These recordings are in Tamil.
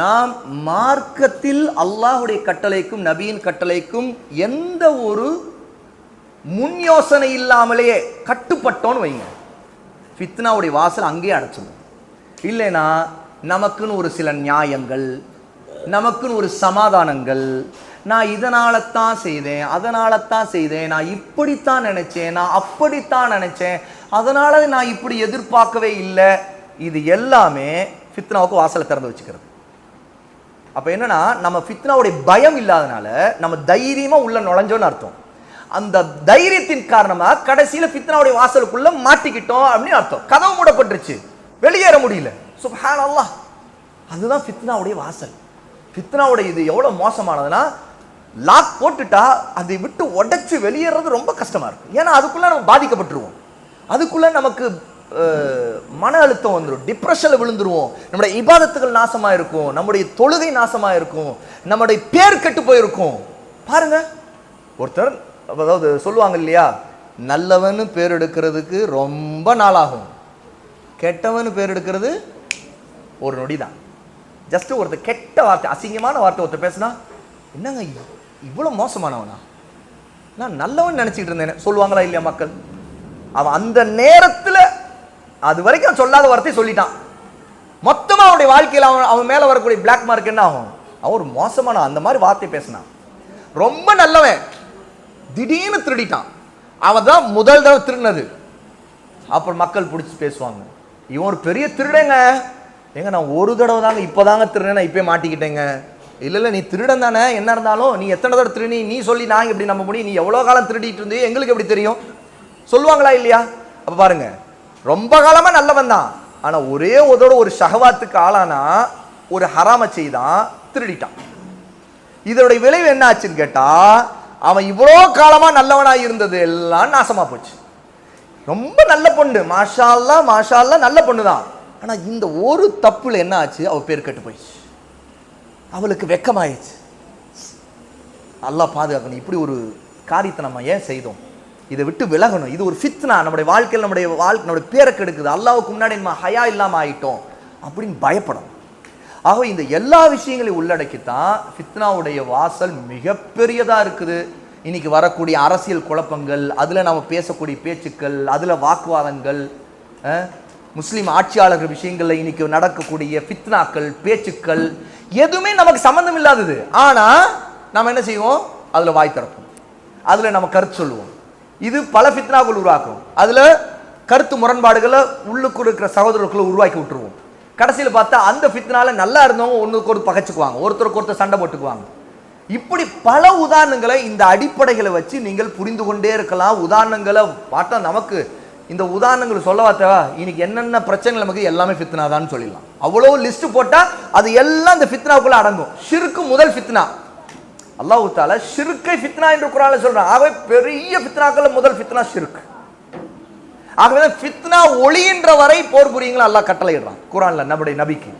நாம் மார்க்கத்தில் அல்லாஹுடைய கட்டளைக்கும் நபியின் கட்டளைக்கும் எந்த ஒரு முன் யோசனை இல்லாமலேயே கட்டுப்பட்டோன்னு வைங்க. ஃபித்னாவுடைய வாசல் அங்கேயே அடைச்சிடும் இல்லைனா நமக்குன்னு ஒரு சில நியாயங்கள் நமக்குன்னு ஒரு சமாதானங்கள் நான் இதனால தான் செய்தேன் அதனால தான் செய்தேன் நான் இப்படித்தான் நினைச்சேன் நான் அப்படித்தான் நினைச்சேன் அதனால நான் இப்படி எதிர்பார்க்கவே இல்லை. இது எல்லாமே ஃபித்னாவுக்கு வாசலை திறந்து வச்சுக்கிறது. அப்போ என்னன்னா நம்ம ஃபித்னாவுடைய பயம் இல்லாதனால நம்ம தைரியமாக உள்ள நுழைஞ்சோன்னு அர்த்தம். அந்த தைரியத்தின் காரணமாக கடைசியில் ஃபித்னாவுடைய வாசலுக்குள்ள மாட்டிக்கிட்டோம் அப்படின்னு அர்த்தம். கதவு மூடப்பட்டுருச்சு. வெளியேற முடியல. சுப்ஹான் அல்லாஹ் அதுதான் ஃபித்னாவுடைய வாசல். ஃபித்னாவுடைய இது எவ்வளோ மோசமானதுன்னா லாக் போட்டுட்டா அதை விட்டு உடைச்சி வெளியேறது ரொம்ப கஷ்டமாக இருக்கும் ஏன்னா அதுக்குள்ளே நம்ம பாதிக்கப்பட்டுருவோம். அதுக்குள்ளே நமக்கு மன அழுத்தம் வந்துடும் டிப்ரெஷனில் விழுந்துருவோம். நம்முடைய இபாதத்துகள் நாசமாக இருக்கும் நம்முடைய தொழுகை நாசமாக இருக்கும் நம்முடைய பேர் கெட்டு போயிருக்கும். பாருங்க. ஒருத்தர் அதாவது சொல்லுவாங்க இல்லையா? நல்லவன்னு பேர் எடுக்கிறதுக்கு ரொம்ப நாளாகும். கெட்டவன்னு பேர் எடுக்கிறது ஒரு நொடி தான் ஜஸ்ட் ஒருத்தர் கெட்ட வார்த்தை அசிங்கமான வார்த்தை ஒருத்தர் பேசுனா என்னங்க இவ்வளோ மோசமானவனா? நான் நல்லவன் நினச்சிக்கிட்டு இருந்தேன். சொல்லுவாங்களா இல்லையா மக்கள்? அவன் அந்த நேரத்தில் அது வரைக்கும் அவன் சொல்லாத வார்த்தை சொல்லிட்டான். மொத்தமாக அவனுடைய வாழ்க்கையில் அவன் அவன் மேலே வரக்கூடிய பிளாக் மார்க் என்ன ஆகும்? அவன் ஒரு மோசமான அந்த மாதிரி வார்த்தை பேசினான். ரொம்ப நல்லவன். திடீர்னு திருடிட்டான். அவன் தான் முதல் தடவை திருடினது. அப்புறம் மக்கள் பிடிச்சி பேசுவாங்க. இவன் ஒரு பெரிய திருடங்க. ஏங்க நான் ஒரு தடவை தாங்க இப்போதாங்க திருடேன் நான் இப்போயே மாட்டிக்கிட்டேங்க. இல்லை இல்லை நீ திருடன் தானே. என்ன இருந்தாலும் நீ எத்தனை தடவை திருடி நீ சொல்லி நாங்கள் எப்படி நம்ப முடியும்? நீ எவ்வளோ காலம் திருடிட்டு இருந்தே எங்களுக்கு எப்படி தெரியும்? சொல்லுவாங்களா இல்லையா? அப்போ பாருங்க. ரொம்ப காலமாக நல்லவன் தான். ஆனால் ஒரே உதோட ஒரு ஷகவாத்துக்கு ஆளானா ஒரு ஹராம செய்தான் திருடிட்டான். இதோடைய விளைவு என்ன ஆச்சுன்னு கேட்டால் அவன் இவ்வளோ காலமாக நல்லவனாக இருந்தது எல்லாம் நாசமாக போச்சு. ரொம்ப நல்ல பொண்ணு. மாஷா மாஷால்லா நல்ல பொண்ணு தான். ஆனால் இந்த ஒரு தப்புல என்ன ஆச்சு பேர் கெட்டு போயிடுச்சு. அவளுக்கு வெக்கமாயிடுச்சு. நல்லா பாதுகாக்கணும். இப்படி ஒரு காரியத்தை நம்ம ஏன் செய்தோம்? இதை விட்டு விலகணும். இது ஒரு ஃபித்னா நம்முடைய வாழ்க்கையில் நம்முடைய வாழ்க்கை நம்முடைய பேரை கெடுக்குது. அல்லாவுக்கு முன்னாடி நம்ம ஹயா இல்லாமல் ஆயிட்டோம் அப்படின்னு பயப்படணும். ஆக இந்த எல்லா விஷயங்களையும் உள்ளடக்கித்தான் ஃபித்னாவுடைய வாசல் மிகப்பெரியதாக இருக்குது. இன்னைக்கு வரக்கூடிய அரசியல் குழப்பங்கள் அதில் நம்ம பேசக்கூடிய பேச்சுக்கள் அதில் வாக்குவாதங்கள் முஸ்லீம் ஆட்சியாளர்கள் விஷயங்களில் இன்னைக்கு நடக்கக்கூடிய ஃபித்னாக்கள் பேச்சுக்கள் எதுவுமே நமக்கு சம்மந்தம் இல்லாதது. ஆனால் நம்ம என்ன செய்வோம்? அதில் வாய் திறப்போம். அதில் நம்ம கருத்து சொல்லுவோம். இது பல ஃபித்னாக்கள் உருவாக்கும். அதில் கருத்து முரண்பாடுகளை உள்ளுக்கு இருக்கிற சகோதரர்களை உருவாக்கி விட்டுருவோம். கடைசியில் பார்த்தா அந்த ஃபித்னால நல்லா இருந்தவங்க ஒன்றுக்கு ஒரு பகைச்சுக்குவாங்க. ஒருத்தருக்கு ஒருத்தர் சண்டை போட்டுக்குவாங்க. இப்படி பல உதாரணங்களை இந்த அடிப்படைகளை வச்சு நீங்கள் புரிந்து கொண்டே இருக்கலாம். உதாரணங்களை பார்த்தா நமக்கு இந்த உதாரணங்கள் சொல்ல பார்த்தா இன்னைக்கு என்னென்ன பிரச்சனைகள் நமக்கு எல்லாமே ஃபித்னாதான்னு சொல்லிடலாம். அவ்வளோ லிஸ்ட் போட்டால் அது எல்லாம் இந்த ஃபித்னாவுக்குள்ளே அடங்கும். ஷிருக்கு முதல் ஃபித்னா. அல்லாஹு தால ஷிர்கை ஃபித்னா என்று குரான்ல சொல்றான். ஆகவே பெரிய ஃபித்னாக்கள் முதல் ஃபித்னா ஷிர்க். ஆகவே ஃபித்னா ஒளியின்ற வரை போர் புரியுங்களா அல்லாஹ் கட்டளையிடுறான் குரான்ல நம்முடைய நபிக்கு.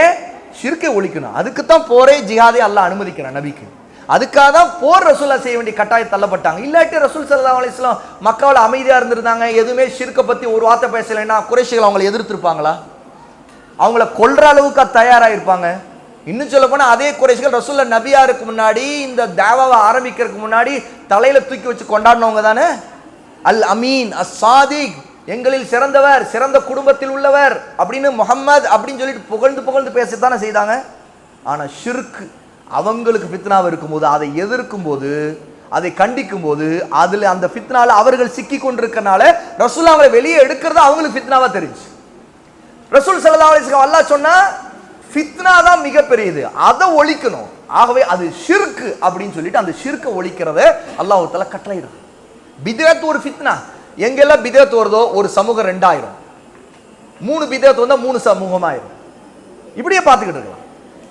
ஏன்? ஷிர்கை ஒழிக்கணும். அதுக்கு தான் போரே ஜிஹாதே அல்லாஹ் அனுமதிக்கிறான் நபிக்கு. அதுக்காக தான் போர் ரசூலா செய்ய வேண்டிய கட்டாயம் தள்ளப்பட்டாங்க. இல்லாட்டி ரசூல் சல்லா அலிஸ்லாம் மக்காவில் அமைதியாக இருந்திருந்தாங்க. எதுவுமே ஷிர்கை பற்றி ஒரு வார்த்தை பேசலைன்னா குறைஷிகள் அவங்களை எதிர்த்திருப்பாங்களா? அவங்கள கொல்ற அளவுக்கு தயாராக இருப்பாங்க இன்னும் சொல்ல போனால் அதே குறைசிகள் ரசூல்ல நபியாருக்கு முன்னாடி இந்த தேவாவை ஆரம்பிக்கிறதுக்கு முன்னாடி தலையில தூக்கி வச்சு கொண்டாடினவங்க தானே? அல் அமீன் அஸ் சாதிக் எங்களில் சிறந்தவர் சிறந்த குடும்பத்தில் உள்ளவர் அப்படின்னு முகம்மது அப்படின்னு சொல்லிட்டு புகழ்ந்து புகழ்ந்து பேசத்தானே செய்தாங்க. ஆனால் ஷிர்க் அவங்களுக்கு ஃபித்னாவை இருக்கும்போது அதை எதிர்க்கும் போது அதை கண்டிக்கும் போது அதில் அந்த ஃபித்னால அவர்கள் சிக்கி கொண்டிருக்கனால ரசூல் அவரை வெளியே எடுக்கிறது அவங்களுக்கு ஃபித்னாவாக தெரிஞ்சு. ரசூல் ஸல்லல்லாஹு அலிஸ்லாம் அல்லா அல்லாஹ் ஃபித்னா தான் மிகப்பெரியது. அதை ஒழிக்கணும். ஆகவே அது ஷிர்கு அப்படின்னு சொல்லிட்டு அந்த ஷிர்க்கை ஒழிக்கிறத அல்லாஹ் தஆலா கட்டளையிடுறான். பிதத் ஒரு ஃபித்னா. எங்கெல்லாம் பிதத் வருதோ ஒரு சமூகம் ரெண்டாயிரம். மூணு பிதத் வந்தால் மூணு சமூகமாயிரும். இப்படியே பார்த்துக்கிட்டு இருக்கலாம்.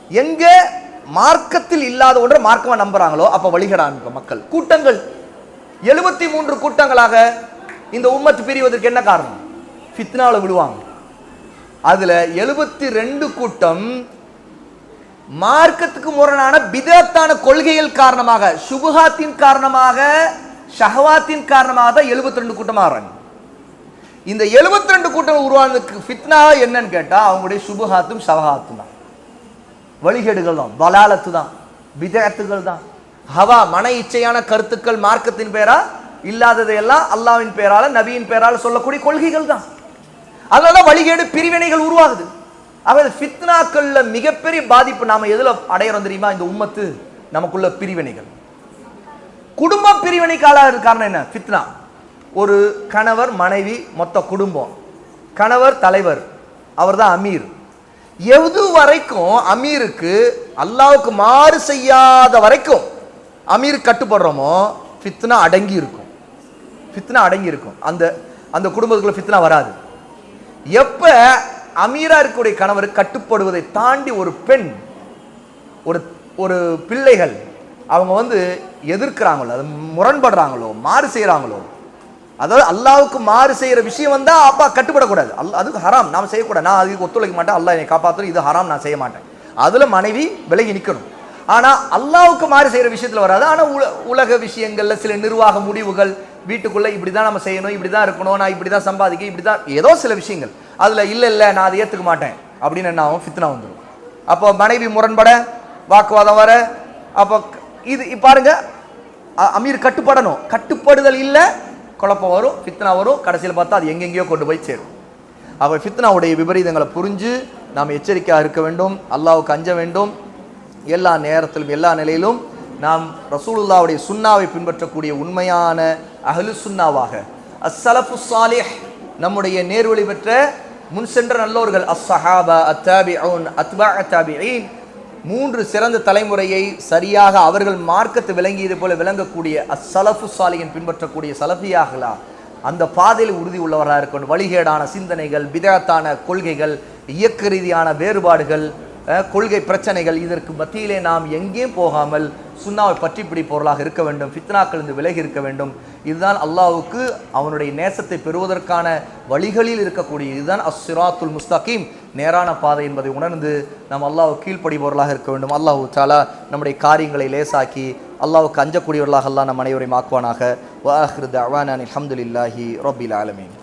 எங்க மார்க்கத்தில் இல்லாத ஒன்றை மார்க்கமாக நம்புறாங்களோ அப்ப வழிகடாங்க மக்கள். கூட்டங்கள். எழுபத்தி மூன்று கூட்டங்களாக இந்த உம்மத்து பிரிவதற்கு என்ன காரணம்? ஃபித்னாவில் விழுவாங்க. அதுல எழுபத்தி ரெண்டு கூட்டம் மார்க்கத்துக்கு முரணான பிதத்தான கொள்கைகள் காரணமாக சுபுகாத்தின் காரணமாக ஷஹவாத்தின் காரணமாக தான் எழுபத்தி ரெண்டு கூட்டம் இந்த 72 ரெண்டு கூட்டம் உருவானதுக்கு ஃபித்னா என்னன்னு கேட்டால் அவங்களுடைய சுபுகாத்தும் ஷவஹாத்தும் தான். வழிகேடுகள் தான் வலாலத்து தான் விதத்துகள் தான். ஹவா மன இச்சையான கருத்துக்கள் மார்க்கத்தின் பேரா இல்லாததையெல்லாம் அல்லாஹ்வின் பேரால நபியின் பேரால சொல்லக்கூடிய கொள்கைகள் தான். அதனால வழிகேடு பிரிவினைகள் உருவாகுது. அவர் ஃபித்னாக்கள்ல மிகப்பெரிய பாதிப்பு நாம எதுல அடையிறோம் தெரியுமா? இந்த உம்மத்து நமக்குள்ள பிரிவினைகள். குடும்ப பிரிவினைக்கு ஆளாக காரணம் என்ன? ஃபித்னா. ஒரு கணவர் மனைவி மொத்த குடும்பம். கணவர் தலைவர். அவர்தான் அமீர். எது வரைக்கும் அமீருக்கு அல்லாவுக்கு மாறு செய்யாத வரைக்கும் அமீர் கட்டுப்படுறோமோ ஃபித்னா அடங்கி இருக்கும். ஃபித்னா அடங்கி இருக்கும். அந்த அந்த குடும்பத்துக்குள்ள ஃபித்னா வராது. எப்ப அமீரா இருக்கக்கூடிய கணவர் கட்டுப்படுவதை தாண்டி ஒரு பெண் ஒரு ஒரு பிள்ளைகள் அவங்க வந்து எதிர்க்கிறாங்களோ அது முரண்படுறாங்களோ மாறு செய்கிறாங்களோ அதாவது அல்லாவுக்கு மாறு செய்கிற விஷயம் வந்தால் அப்பா கட்டுப்படக்கூடாது. அல் அதுக்கு ஹராம் நாம் செய்யக்கூடாது. நான் அதுக்கு ஒத்துழைக்க மாட்டேன் அல்லாஹ் என்னை காப்பாற்றணும் இது ஹராம் நான் செய்ய மாட்டேன். அதில் மனைவி விலகி நிற்கணும் ஆனால் அல்லாவுக்கு மாறு செய்கிற விஷயத்தில் வராது. ஆனால் உல உலக விஷயங்களில் சில நிர்வாக முடிவுகள் வீட்டுக்குள்ளே இப்படி தான் நம்ம செய்யணும் இப்படிதான் இருக்கணும் நான் இப்படி தான் சம்பாதிக்க இப்படிதான் ஏதோ சில விஷயங்கள். அதில் இல்லை இல்லை நான் அதை ஏற்றுக்க மாட்டேன். அப்படின்னு என்ன ஆகும்? ஃபித்னா வந்துடும் அப்போ மனைவி முரண்பட வாக்குவாதம் வர அப்போ இது பாருங்க அ- அமீர் கட்டுப்படணும். கட்டுப்படுதல் இல்லை குழப்பம் வரும் ஃபித்னா வரும் கடைசியில் பார்த்தா அது எங்கெங்கேயோ கொண்டு போய் சேரும். அப்போ ஃபித்னாவுடைய விபரீதங்களை புரிஞ்சு நாம் எச்சரிக்கையாக இருக்க வேண்டும் அல்லாவுக்கு அஞ்ச வேண்டும் எல்லா நேரத்திலும் எல்லா நிலையிலும் நாம் ரசூலுல்லாவுடைய சுன்னாவை பின்பற்றக்கூடிய உண்மையான அகலு சுன்னாவாக. அஸ்ஸலஃபு சாலிஹ் நம்முடைய நேர்வழி பெற்ற முன் சென்ற நல்லோர்கள் அஸ்ஸஹாபா அத்தாபிஊன் அத்பா அத்தாபிஈன் மூன்று சிறந்த தலைமுறையை சரியாக அவர்கள் மார்க்கத்தை விளங்கியது போல விளங்கக்கூடிய அஸ்ஸலஃபு சாலியின் பின்பற்றக்கூடிய சலஃபியாகலா அந்த பாதையில் உறுதி உள்ளவராக இருக்கணும். வழிகேடான சிந்தனைகள் பிதத்தான கொள்கைகள் இயக்க ரீதியான வேறுபாடுகள் கொள்கை பிரச்சனைகள் இதற்கு மத்தியிலே நாம் எங்கேயும் போகாமல் சுண்ணாவை பற்றி பொருளாக இருக்க வேண்டும் ஃபித்னாக்களிருந்து விலகி இருக்க வேண்டும். இதுதான் அல்லாவுக்கு அவனுடைய நேசத்தை பெறுவதற்கான வழிகளில் இருக்கக்கூடிய இதுதான் அஸ்ஸிராத்துல் முஸ்தகீம். நேரான பாதை என்பதை உணர்ந்து நாம் அல்லாஹ் கீழ்ப்படிபவர்களாக இருக்க வேண்டும். அல்லாஹ் தாலா நம்முடைய காரியங்களை லேசாக்கி அல்லாவுக்கு அஞ்சக்கூடியவர்களாக அல்லாஹ் நம் அனைவரையும் ஆக்குவானாக. வாஹிரு தவானான் அல்ஹம்துலில்லாஹி ரபில் ஆலமீன்.